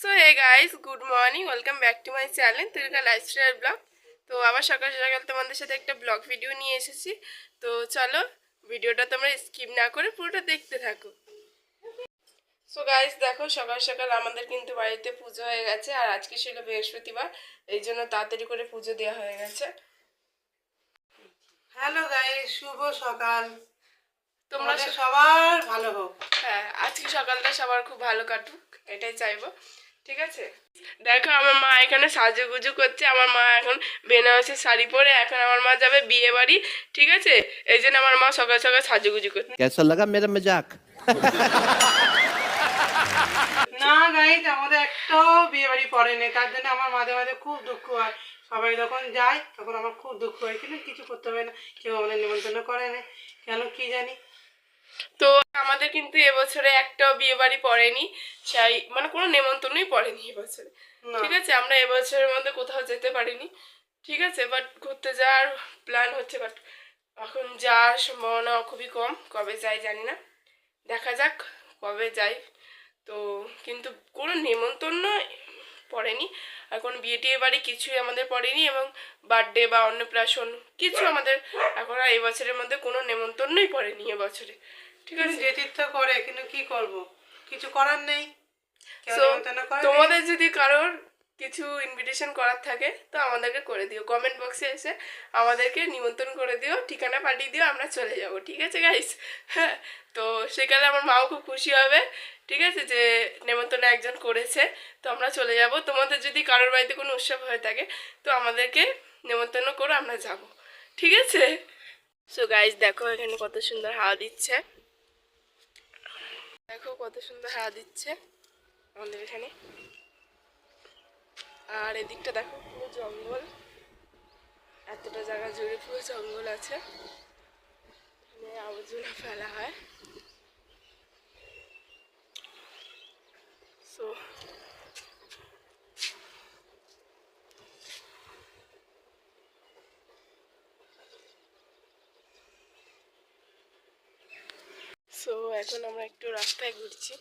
So hey guys good morning welcome back to my channel Tulika lifestyle blog তো আবার সকাল সকাল তোমাদের সাথে একটা ব্লগ ভিডিও নিয়ে এসেছি। তো চলো ভিডিওটা তোমরা স্কিপ না করে পুরোটা দেখতে থাকো। সো গাইস দেখো সকাল সকাল আমাদের কিন্তু বাড়িতে পুজো হয়ে গেছে আর আজকে ছিল বৃহস্পতিবার এই জন্য তাড়াতাড়ি করে পুজো দেওয়া হয়ে গেছে। হ্যালো গাইস শুভ সকাল। তোমরা সবার ভালো হোক। হ্যাঁ আজকে সকালটা সবার খুব ভালো কাটুক এটাই চাইব। ঠিক আছে? দেখো আমার মা এখানে সাজুগুজু করছে। আমার মা এখন বেনারসি শাড়ি পরে এখন আমার মা যাবে বিয়ে বাড়ি ঠিক আছে? এই জন্য আমার মা সকাল সকাল সাজুগুজু করছে। কেসা লাগা মেরা মজাক? না গাইজ আমাদের একটাও বিয়ে বাড়ি পড়েনি। তার জন্য আমার মাঝে মাঝে খুব দুঃখ হয়। সবাই যখন যায় তখন আমার খুব দুঃখ হয়। কিন্তু কিছু করতে হবে না। কেউ আমাদের নিমন্ত্রণ করে না কেন কি জানি? তো আমাদের কিন্তু এবছরে একটাও বিয়ে বাড়ি পড়েনি সেই মানে কোনো নেমন্তন্নই পড়েনি এবছরে। ঠিক আছে আমরা এবছরের মধ্যে কোথাও যেতে পারিনি। ঠিক আছে বাট ঘুরতে যাওয়ার প্ল্যান হচ্ছে বাট এখন যাওয়ার সম্ভাবনা খুবই কম কবে যাই জানি না। দেখা যাক কবে যাই। তো কিন্তু কোনো নেমন্তন্ন পড়েনি আর কোনো বিয়ে টিয়ে বাড়ি কিছুই আমাদের পড়েনি এবং বার্থডে বা অন্নপ্রাশন কিছু আমাদের এখন আর এই বছরের মধ্যে কোনো নেমন্তন্নই পড়েনি এবছরে। ঠিক আছে ইচ্ছা করে কিন্তু কি করব? কিছু করার নেই। তোমাদের যদি কারোর কিছু ইনভিটেশন করার থাকে তো আমাদেরকে করে দিও। কমেন্ট বক্সে এসে আমাদেরকে নিমন্ত্রণ করে দিও ঠিকানা পাঠিয়ে দিও আমরা চলে যাব। ঠিক আছে গাইস হ্যাঁ তো সেকালে আমার মাও খুব খুশি হবে। ঠিক আছে যে নেমন্তন্ন একজন করেছে তো আমরা চলে যাব। তোমাদের যদি কারোর বাড়িতে কোনো উৎসব হয়ে থাকে তো আমাদেরকে নেমন্তন্ন করে আমরা যাব। ঠিক আছে? সো গাইস দেখো এখানে কত সুন্দর হাওয়া দিচ্ছে। দেখো কত সুন্দর হাওয়া দিচ্ছে আমাদের এখানে। আর এদিকটা দেখো পুরো জঙ্গল। এতটা জায়গা জুড়ে পুরো জঙ্গল আছে। এখানে আবর্জনা ফেলা হয়। সো সো এখন আমরা একটু রাস্তায় ঘুরছি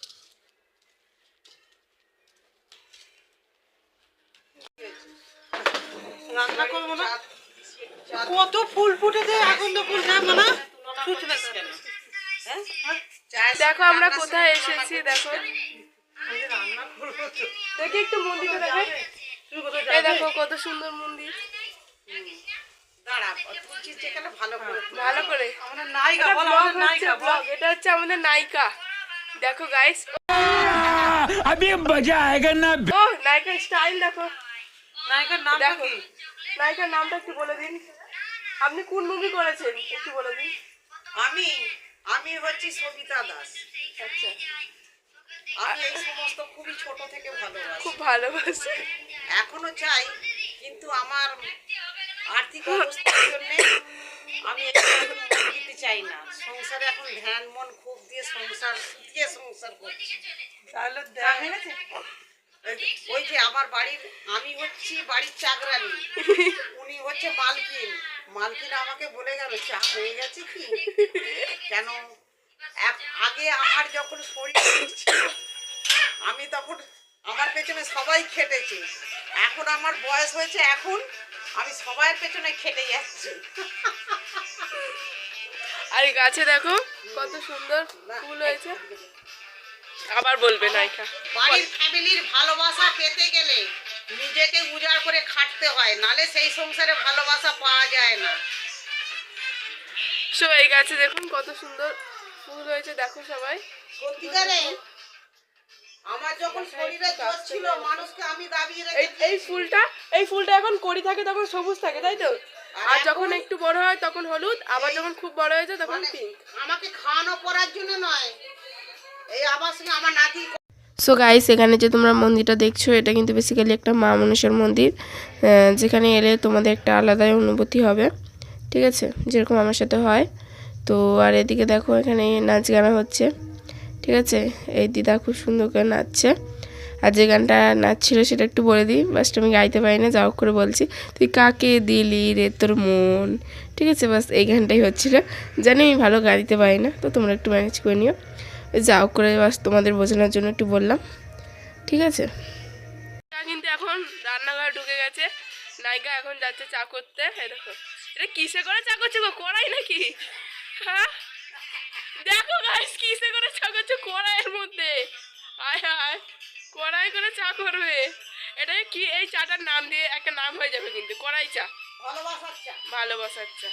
রান্না করব না কত ফুল ফুটেছে এখন তো ফুল না হ্যাঁ? দেখো আমরা কোথায় এসেছি, দেখো। দেখি একটু যাবি? দেখো কত সুন্দর মন্দির ভালো করে বল। ভালো করে আমাদের নায়িকা এটা বল, ব্লগ আমাদের হচ্ছে নায়িকা বল। ব্লগ এটা হচ্ছে আমাদের নায়িকা দেখো গাইস अभी मजा आएगा ना ও নায়িকার স্টাইল দেখো নায়িকার নামটা দেখো কি? নায়িকার নামটা একটু বলে দিন আপনি কোন মুভি করেছেন একটু বলে দিন আমি আমি হচ্ছি সবিতা দাস আচ্ছা আমি এই সমস্ত খুবই ছোট থেকে ভালোবাসি খুব ভালোবাসে এখনো চাই কিন্তু আমার আর্থিক অবস্থার জন্য আমি দিতে চাই না। সংসারে এখন ধ্যান মন খুব দিয়ে সংসার দিয়ে সংসার করছি। তাহলে দেখ। ওই- ওই যে আমার বাড়ির আমি হচ্ছি বাড়ির চাকরানি। উনি হচ্ছে মালকিন। মালকিন আমাকে বলে গেল চা হয়ে গেছে কি? কেন? আগে আমার যখন শরীর আমি তখন আমার পেছনে সবাই খেটেছে। এখন আমার বয়স হয়েছে এখন আমি সবার পেছনে খেটে যাচ্ছি। আর এই গাছে দেখো কত সুন্দর ফুল হয়েছে। আবার বলবে নায়িকা। বাড়ির ফ্যামিলির ভালোবাসা পেতে গেলে নিজেকে উজাড় করে খাটতে হয় নালে সেই সংসারে ভালোবাসা পাওয়া যায় না। সো এই গাছে দেখুন কত সুন্দর ফুল হয়েছে দেখো সবাই। সত্যিকারে আমার যখন শরীরে জ্বর ছিল মানুষকে আমি দাবিয়ে এই রেখেছি। এই ফুলটা এই ফুলটা এখন কড়ি থাকে তখন সবুজ থাকে তাই তো? আর যখন একটু বড় হয় তখন হলুদ আবার যখন খুব বড় হয়ে যায় তখন মানে পিঙ্ক আমাকে খাওয়ানো পড়ার জন্য নয়। এই আবার আমার নাতি সো গাইস এখানে যে তোমরা মন্দিরটা দেখছ এটা কিন্তু বেসিক্যালি একটা মা মানুষের মন্দির। যেখানে এলে তোমাদের একটা আলাদাই অনুভূতি হবে। ঠিক আছে? যেরকম আমার সাথে হয়। তো আর এদিকে দেখো এখানে নাচ গানা হচ্ছে। ঠিক আছে? এই দিদা খুব সুন্দর করে নাচছে। আর যে গানটা নাচছিল সেটা একটু বলে দিই। বাস আমি গাইতে পারি না যাও করে বলছি। তুই কাকে দিলি রে তোর মন? ঠিক আছে, বাস এই গানটাই হচ্ছিল। জানি আমি ভালো গাইতে পারি না, তো তোমরা একটু ম্যানেজ করে নিও। যাও করে বাস তোমাদের বোঝানোর জন্য একটু বললাম। ঠিক আছে? কিন্তু এখন রান্নাঘরে ঢুকে গেছে। নায়িকা এখন যাচ্ছে চা করতে। দেখো। এটা কিসে করে চা করছে গো? করাই নাকি? হ্যাঁ? দেখো গাইস কিসে করে চা করছে? কড়াইয়ের মধ্যে। আয় হায় কড়াই করে চা করবে। এটা কি? এই চাটার নাম দিয়ে একটা নাম হয়ে যাবে কিন্তু কড়াই চা। ভালোবাসার চা। ভালোবাসার চা।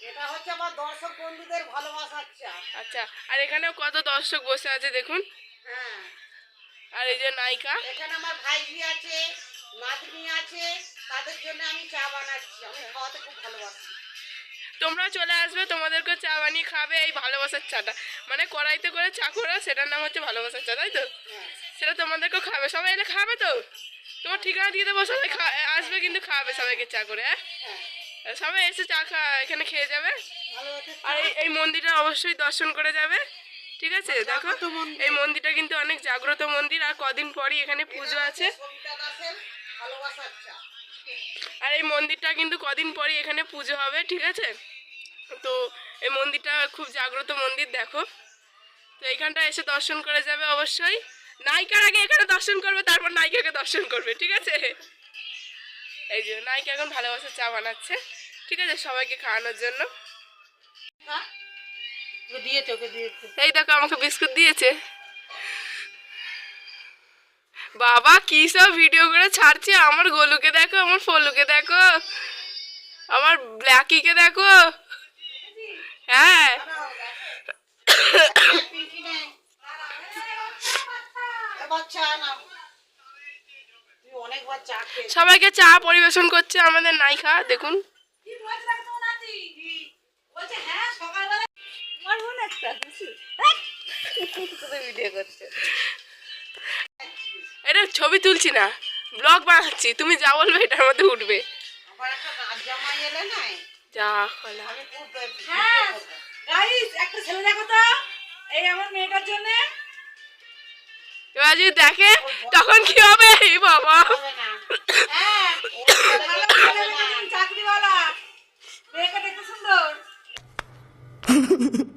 এটা হচ্ছে আমার দর্শক বন্ধুদের ভালোবাসার চা। আচ্ছা আর এখানেও কত দর্শক বসে আছে দেখুন। হ্যাঁ। আর এই যে নায়িকা। এখানে আমার ভাইজি আছে নাতনি আছে তাদের জন্য আমি চা বানাচ্ছি। আমি খাওয়াতে খুব ভালোবাসি। তোমরা চলে আসবে তোমাদেরকে চা বানিয়ে খাবে এই ভালোবাসার চাটা। মানে কড়াইতে করে চা করে সেটার নাম হচ্ছে ভালোবাসার চা তাই তো? সেটা তোমাদেরকেও খাবে সবাই এলে খাবে তো? তোমার ঠিকানা দিয়ে দেবো সবাই আসবে কিন্তু খাবে সবাইকে চা করে হ্যাঁ? সবাই এসে চা খা এখানে খেয়ে যাবে। আর এই এই মন্দিরটা অবশ্যই দর্শন করে যাবে ঠিক আছে? দেখো এই মন্দিরটা কিন্তু অনেক জাগ্রত মন্দির আর কদিন পরই এখানে পুজো আছে। ভালোবাসার চা। আর এই মন্দিরটা কিন্তু কদিন পরই এখানে পুজো হবে ঠিক আছে? তো এই মন্দিরটা খুব জাগ্রত মন্দির দেখো। তো এইখানটা এসে দর্শন করে যাবে অবশ্যই। নায়িকার আগে এখানে দর্শন করবে তারপর নায়িকাকে দর্শন করবে ঠিক আছে? এই যে নায়িকা এখন ভালোবাসা চা বানাচ্ছে ঠিক আছে? সবাইকে খাওয়ানোর জন্য। এই দেখো আমাকে বিস্কুট দিয়েছে। বাবা কি সব ভিডিও করে ছাড়ছে? আমার গোলুকে দেখো আমার ফলুকে দেখো আমার ব্ল্যাকিকে দেখো। হ্যাঁ। সবাইকে চা পরিবেশন করছে আমাদের নাইখা দেখুন। ভিডিও করছে এটা ছবি তুলছি না ব্লগ বানাচ্ছি তুমি যা বলবে এটার মধ্যে উঠবে। যা খোলা হ্যাঁ। করব। গাইস একটা ছেলে দেখো তো এই আমার মেয়েটার জন্য। এবার যদি দেখে তখন কি হবে? বাবা। হ্যাঁ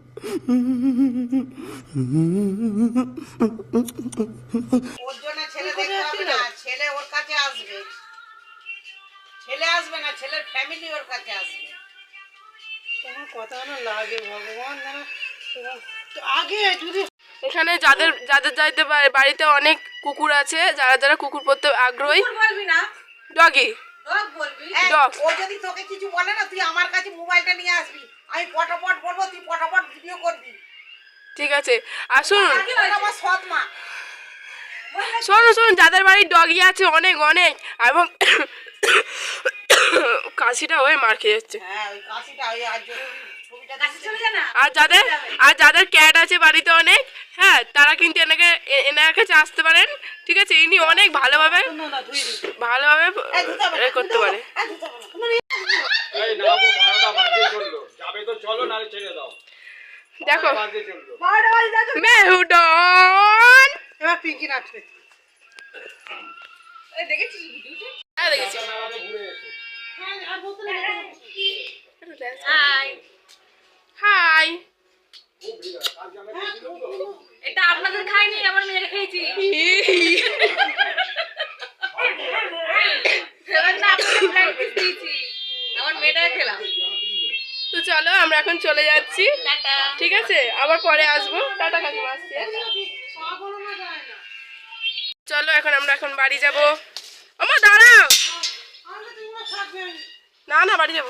ওর জন্য ছেলে দেখতে ছেলে ওর কাছে আসবে। ছেলে আসবে না ছেলের ফ্যামিলি ওর কাছে আসবে। তোমার কথা না লাগে ভগবান যেন আগে যদি এখানে যাদের যাদের যাইতে পারে বাড়িতে অনেক কুকুর আছে যারা যারা কুকুর পড়তে আগ্রহী বলবি না? ডগি। ডগ বলবি? এই, ও যদি তোকে কিছু বলে না তুই আমার কাছে মোবাইলটা নিয়ে আসবি। আমি পটাপট বলব তুই পটাপট ভিডিও করবি। ঠিক আছে। আমার সৎ মা। শুনুন শুনুন যাদের বাড়ির ডগি আছে অনেক অনেক। এবং কাশিটা হয়ে মার খেয়ে যাচ্ছে। হ্যাঁ ওই কাশিটা ওই আজ ছবিটা কাছে চলে যা না? আর যাদের আর যাদের ক্যাট আছে বাড়িতে অনেক হ্যাঁ তারা কিন্তু এনাকে এ- এনার কাছে আসতে পারেন ঠিক আছে? ইনি অনেক ভালোভাবে ভালোভাবে করতে পারে। দাও। দেখো। মেহুডন এবার পিঙ্কি নাচবে। দেখেছিস হ্যাঁ দেখেছি। হাই হাই হয়। এটা আপনাদের খাইনি আমার মেয়ের খেয়েছি। মেয়েটাকে খেলাম। তো চলো আমরা এখন চলে যাচ্ছি। ঠিক আছে? আবার পরে আসব। টাটা কাকিমা আসছি। চলো, এখন আমরা এখন বাড়ি যাব। আমার দাঁড়াও। না না, বাড়ি যাব।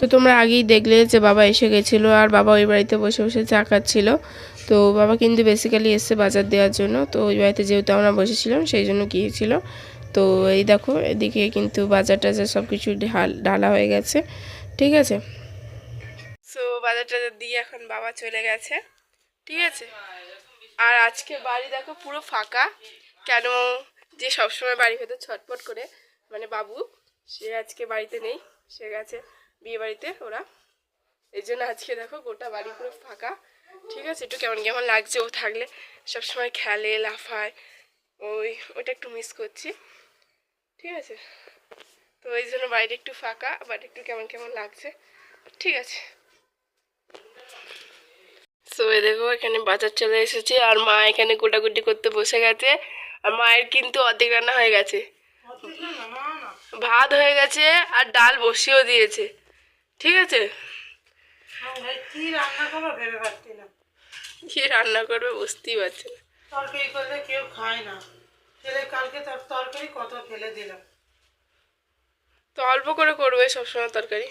তো তোমরা আগেই দেখলে যে বাবা এসে গেছিল, আর বাবা ওই বাড়িতে বসে বসে চা তো বাবা কিন্তু বেসিক্যালি এসছে বাজার দেওয়ার জন্য। তো ওই বাড়িতে যেহেতু আমরা বসেছিলাম, সেই জন্য গিয়েছিল। তো এই দেখো, এদিকে কিন্তু বাজার টাজার সব কিছু ঢালা হয়ে গেছে। ঠিক আছে? সো বাজার টাজার দিয়ে এখন বাবা চলে গেছে। ঠিক আছে? আর আজকে বাড়ি দেখো পুরো ফাঁকা। কেন যে সবসময় বাড়ি ভেতর ছটপট করে মানে বাবু, সে আজকে বাড়িতে নেই, সে গেছে বিয়ে বাড়িতে ওরা। এই জন্য আজকে দেখো গোটা বাড়ি পুরো ফাঁকা। ঠিক আছে? একটু কেমন কেমন লাগছে ও থাকলে। সবসময় খেলে, লাফায়, ওই, ওটা একটু মিস করছি। ঠিক আছে? তো এই জন্য বাড়িটা একটু ফাঁকা বাট একটু কেমন কেমন লাগছে। ঠিক আছে? ওই দেখো এখানে বাজার চলে এসেছে আর মা এখানে গোটাগুটি করতে বসে গেছে। আর মায়ের কিন্তু অর্ধেক রান্না হয়ে গেছে। ভাত হয়ে গেছে আর ডাল বসিয়েও দিয়েছে। ঠিক আছে? ভাই কি রান্না করব ভেবে পাচ্ছি না। কি রান্না করবে বুঝতেই পারছে না। তরকারি করলে কেউ খায় না। ছেলে কালকে তার তরকারি কত ফেলে দিলাম। তো অল্প করে করবে সবসময় তরকারি।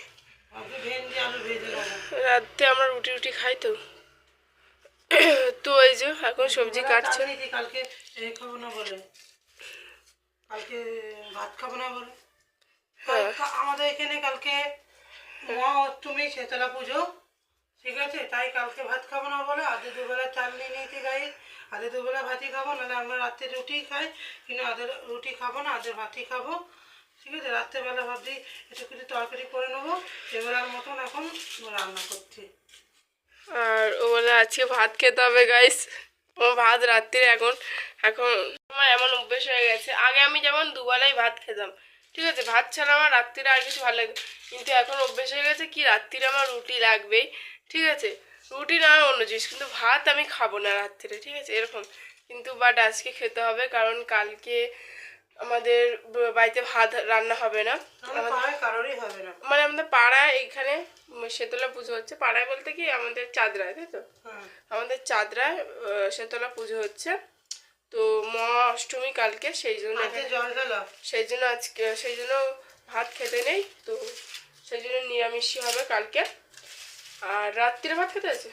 আজকে ভেন্ডি আলু ভেজে নেব। আমরা রুটি রুটি খাই তো। তো এই যে এখন সবজি কাটছে। কালকে খাব না বলে। কালকে ভাত খাব না বলে। হ্যাঁ। আমাদের এখানে কালকে মা অষ্টমী শেতলা পুজো। ঠিক আছে? তাই কালকে ভাত খাব না বলে আধে দুবেলা চাল নিয়ে নিয়েছি গায়ে। আধে দুবেলা ভাতই খাব নাহলে আমরা রাত্রে রুটি খাই। কিন্তু আধে রুটি খাব না আধে ভাতই খাব। ঠিক আছে? রাত্রেবেলা ভাবছি একটু কিছু তরকারি করে নেব। এবেলার মতন এখন রান্না করছি। আর আজকে ভাত খেতে হবে গাইস ও ভাত রাত্রিরে এখন এখন আমার এমন অভ্যেস হয়ে গেছে। আগে আমি যেমন দুবেলাই ভাত খেতাম, ঠিক আছে? ভাত ছাড়া আমার রাত্রিরে আর কিছু ভালো লাগে কিন্তু এখন অভ্যেস হয়ে গেছে কি, রাত্রিরে আমার রুটি লাগবেই, ঠিক আছে? রুটি না অন্য জিনিস, কিন্তু ভাত আমি খাব না রাত্রিরে ঠিক আছে? এরকম। কিন্তু বাট আজকে খেতে হবে, কারণ কালকে আমাদের বাড়িতে ভাত রান্না হবে না। আমার কারোরই হবে না। মানে আমাদের পাড়ায় এখানে শেতলা পুজো হচ্ছে। পাড়ায় বলতে কি আমাদের চাঁদরায় তাই তো? হ্যাঁ। আমাদের চাঁদরায় শেতলা পুজো হচ্ছে। তো মহা অষ্টমী কালকে সেই জন্য সেই জন্য আজকে সেই জন্য ভাত খেতে নেই। তো সেই জন্য নিরামিষই হবে কালকে। আর রাত্রিরে ভাত খেতে আছে?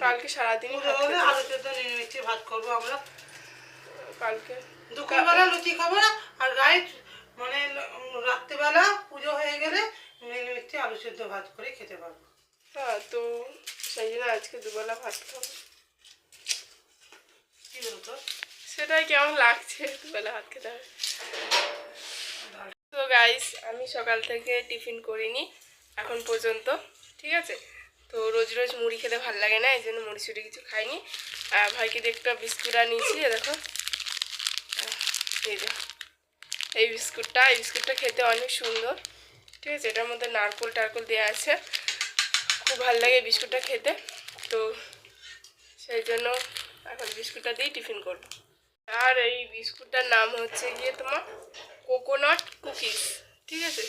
কালকে সারাদিনই আলু ভাত করব আমরা। কালকে দুপুরবেলা লুচি খাব আর গায়ে মানে রাত্রিবেলা পুজো হয়ে গেলে নিরামিষে আলু সেদ্ধ ভাত করে খেতে পারব। হ্যাঁ তো সেই জন্য আজকে দুবেলা ভাত খাব। কি বলতো? সেটাই কেমন লাগছে দুবেলা ভাত খেতে হবে। তো গাইস আমি সকাল থেকে টিফিন করিনি এখন পর্যন্ত ঠিক আছে? তো রোজ রোজ মুড়ি খেতে ভালো লাগে না এই জন্য মুড়ি সুড়ি কিছু খাইনি। আর ভাইকে দিয়ে একটা বিস্কুট আনিয়েছি দেখো। এই দেখো এই বিস্কুটটা এই বিস্কুটটা খেতে অনেক সুন্দর। ঠিক আছে, এটার মধ্যে নারকোল টারকোল দেওয়া আছে। খুব ভালো লাগে বিস্কুটটা খেতে। তো সেই জন্য এখন বিস্কুটটা দিয়েই টিফিন করব। আর এই বিস্কুটটার নাম হচ্ছে গিয়ে তোমার কোকোনাট কুকিজ। ঠিক আছে?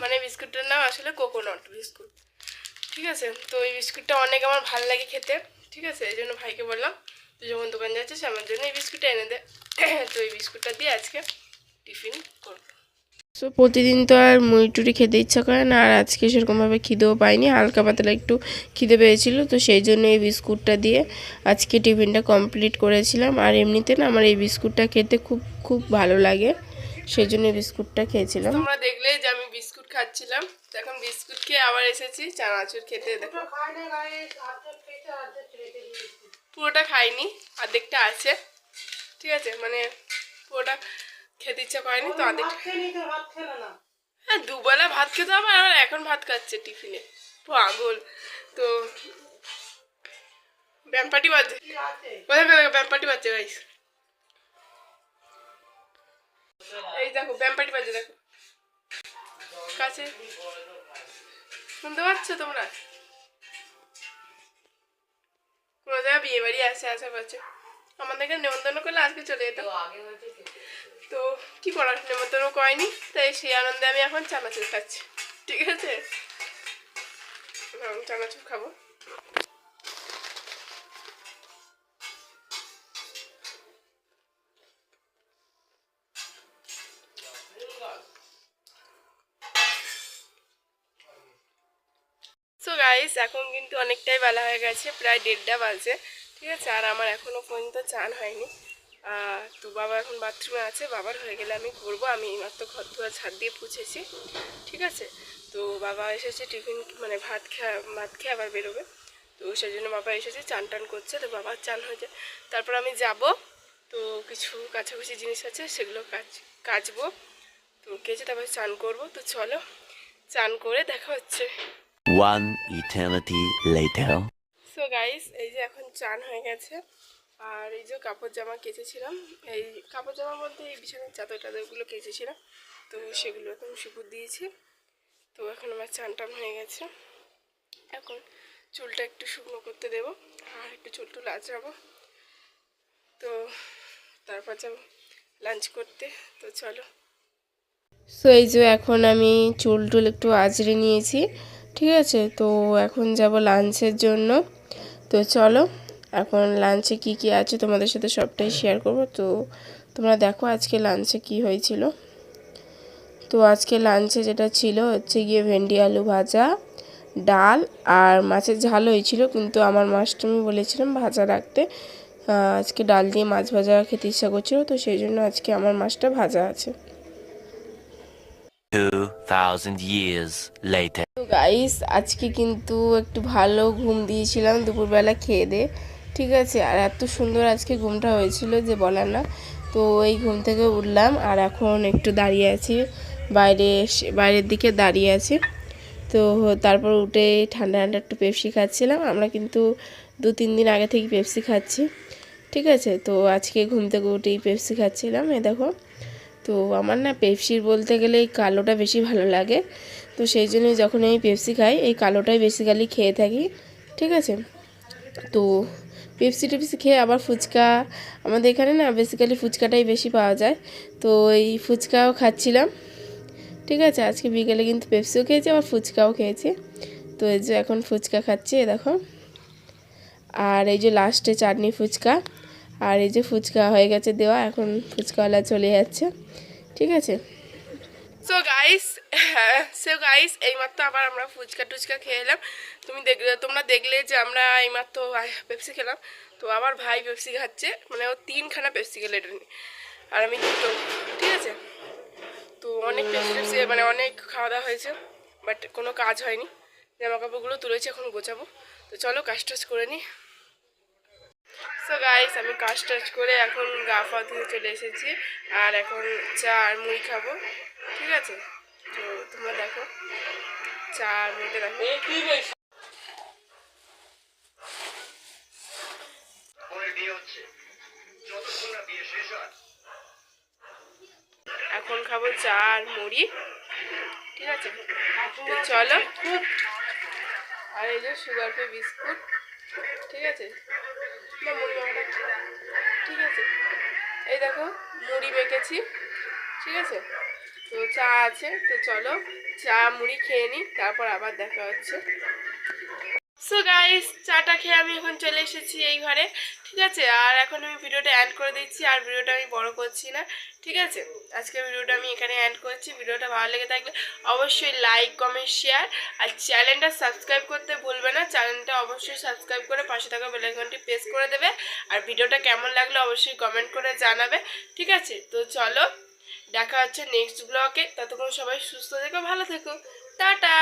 মানে বিস্কুটটার নাম আসলে কোকোনাট বিস্কুট। ঠিক আছে? তো এই বিস্কুটটা অনেক আমার ভালো লাগে খেতে। ঠিক আছে? এই জন্য ভাইকে বললাম যখন দোকান যাচ্ছিস আমার জন্য এই বিস্কুটটা এনে দে। তো এই বিস্কুটটা দিয়ে আজকে টিফিন করব। সো প্রতিদিন তো আর মুড়ি টুড়ি খেতে ইচ্ছা করে না আর আজকে সেরকমভাবে খিদেও পাইনি। হালকা পাতলা একটু খিদে পেয়েছিল তো সেই জন্য এই বিস্কুটটা দিয়ে আজকে টিফিনটা কমপ্লিট করেছিলাম। আর এমনিতে না আমার এই বিস্কুটটা খেতে খুব খুব ভালো লাগে সেই জন্য এই বিস্কুটটা খেয়েছিলাম। তোমরা দেখলে যে আমি বিস্কুট খাচ্ছিলাম। তো এখন বিস্কুট খেয়ে আবার এসেছি চানাচুর খেতে দেখো। পুরোটা খাইনি অর্ধেকটা আছে। ঠিক আছে মানে পুরোটা খেতে ইচ্ছা করেনি তো না। হ্যাঁ দুবেলা ভাত খেতে হবে আর এখন ভাত খাচ্ছে টিফিনে। পাগল। তো ব্যাম্পাটি বাজে কোথায় কোথায় ব্যাম্পাটি বাজছে গাইস এই দেখো ব্যাম্পাটি বাজে দেখো। কাছে। শুনতে পাচ্ছ তোমরা? কোনো জায়গায় বিয়ে বাড়ি আসে আশেপাশে আমাদেরকে নেমন্তন্ন করলে আজকে চলে যেত তো কি করার নেমন্তন্ন করেনি তাই সেই আনন্দে আমি এখন চানাচুর খাচ্ছি ঠিক আছে চানাচুর খাব গাইস এখন কিন্তু অনেকটাই বেলা হয়ে গেছে, প্রায় দেড়টা বাজে, ঠিক আছে? আর আমার এখনও পর্যন্ত চান হয়নি। তো বাবা এখন বাথরুমে আছে, বাবার হয়ে গেলে আমি করব। আমি এইমাত্র ঘর ধোয়া ছাদ দিয়ে পুছেছি, ঠিক আছে? তো বাবা এসেছে টিফিন মানে ভাত খেয়ে ভাত খেয়ে আবার বেরোবে। তো সেই জন্য বাবা এসেছে, চান টান করছে, তো বাবার চান হয়েছে। তারপর আমি যাব, তো কিছু কাছাকাছি জিনিস আছে, সেগুলো কাজ, কাচবো। তো কেচে তারপর চান করব। তো চলো, চান করে দেখা হচ্ছে। One eternity later. So guys এই যে এখন চান হয়ে গেছে। আর এই যে কাপড় জামা কেচেছিলাম এই কাপড় জামার মধ্যে এই বিছানার চাদর টাদরগুলো কেচেছিলাম। তো সেগুলো এখন সুপুর দিয়েছি। তো এখন আমার চান টান হয়ে গেছে। এখন চুলটা একটু শুকনো করতে দেবো আর একটু চুল টুল আঁচড়াবো। তো তারপর যাব লাঞ্চ করতে। তো চলো। সো এই যে এখন আমি চুল টুল একটু আঁচড়ে নিয়েছি। ঠিক আছে তো এখন যাব লাঞ্চের জন্য। তো চলো এখন লাঞ্চে কি কি আছে তোমাদের সাথে সবটাই শেয়ার করব। তো তোমরা দেখো আজকে লাঞ্চে কি হয়েছিল। তো আজকে লাঞ্চে যেটা ছিল হচ্ছে গিয়ে ভেন্ডি আলু ভাজা ডাল আর মাছের ঝাল হয়েছিল। কিন্তু আমার মাছটা আমি বলেছিলাম ভাজা রাখতে। আজকে ডাল দিয়ে মাছ ভাজা খেতে ইচ্ছা করছিল তো সেই জন্য আজকে আমার মাছটা ভাজা আছে। 2,000 years later. গাইস আজকে কিন্তু একটু ভালো ঘুম দিয়েছিলাম দুপুরবেলা খেয়ে দে, ঠিক আছে? আর এত সুন্দর আজকে ঘুমটা হয়েছিল যে বলার না। তো এই ঘুম থেকে উঠলাম আর এখন একটু দাঁড়িয়ে আছি, বাইরে বাইরের দিকে দাঁড়িয়ে আছি। তো তারপর উঠে ঠান্ডা ঠান্ডা একটু পেপসি খাচ্ছিলাম। আমরা কিন্তু দু তিন দিন আগে থেকে পেপসি খাচ্ছি, ঠিক আছে? তো আজকে ঘুম থেকে উঠেই পেপসি খাচ্ছিলাম এ দেখো। তো আমার না পেপসির বলতে গেলে এই কালোটা বেশি ভালো লাগে। তো সেই জন্য যখন আমি পেপসি খাই, এই কালোটাই বেসিক্যালি খেয়ে থাকি, ঠিক আছে? তো পেপসি টেপসি খেয়ে আবার ফুচকা, আমাদের এখানে না বেসিক্যালি ফুচকাটাই বেশি পাওয়া যায়। তো এই ফুচকাও খাচ্ছিলাম, ঠিক আছে? আজকে বিকেলে কিন্তু পেপসিও খেয়েছি, আবার ফুচকাও খেয়েছি। তো এই যে এখন ফুচকা খাচ্ছি দেখো। আর এই যে লাস্টে চাটনি ফুচকা, আর এই যে ফুচকা হয়ে গেছে দেওয়া, এখন ফুচকাওয়ালা চলে যাচ্ছে, ঠিক আছে? সো গাইস সো গাইস এইমাত্র আবার আমরা ফুচকা টুচকা খেয়ে এলাম। তুমি দেখলে, তোমরা দেখলে যে আমরা এইমাত্র পেপসি খেলাম। তো আমার ভাই পেপসি খাচ্ছে। মানে ও তিনখানা পেপসি খেলে এটা নিয়ে। আর আমি দুটো, ঠিক আছে? তো অনেক পেপসি টেপসি মানে অনেক খাওয়া দাওয়া হয়েছে বাট কোনো কাজ হয়নি। জামা কাপড়গুলো তুলেছি, এখন গোছাবো। তো চলো কাজ টাজ করে নিই। সো গাইস আমি কাজ টাজ করে এখন গা ফা ধুয়ে চলে এসেছি। আর এখন চা আর মুড়ি খাব। ঠিক আছে? তো তোমরা দেখো। চা আর মুড়িটা দেখো। এখন খাব চা আর মুড়ি। ঠিক আছে? তো চলো। আর এই যে সুগার ফ্রি বিস্কুট। ঠিক আছে? না মুড়ি মাখাটা ঠিক আছে। এই দেখো, মুড়ি মেখেছি। ঠিক আছে? তো চা আছে, তো চলো চা, মুড়ি খেয়ে নিই, তারপর আবার দেখা হচ্ছে। সো গাইস চাটা খেয়ে আমি এখন চলে এসেছি এই ঘরে, ঠিক আছে? আর এখন আমি ভিডিওটা অ্যান্ড করে দিচ্ছি, আর ভিডিওটা আমি বড় করছি না, ঠিক আছে? আজকে ভিডিওটা আমি এখানে অ্যান্ড করছি, ভিডিওটা ভালো লেগে থাকলে অবশ্যই লাইক কমেন্ট শেয়ার আর চ্যানেলটা সাবস্ক্রাইব করতে ভুলবে না চ্যানেলটা অবশ্যই সাবস্ক্রাইব করে পাশে থাকা বেলাইকনটি প্রেস করে দেবে, আর ভিডিওটা কেমন লাগল অবশ্যই কমেন্ট করে জানাবে, ঠিক আছে? তো চলো, দেখা হচ্ছে নেক্সট ব্লগে ততক্ষণ সবাই সুস্থ থেকো, ভালো থেকো, টাটা!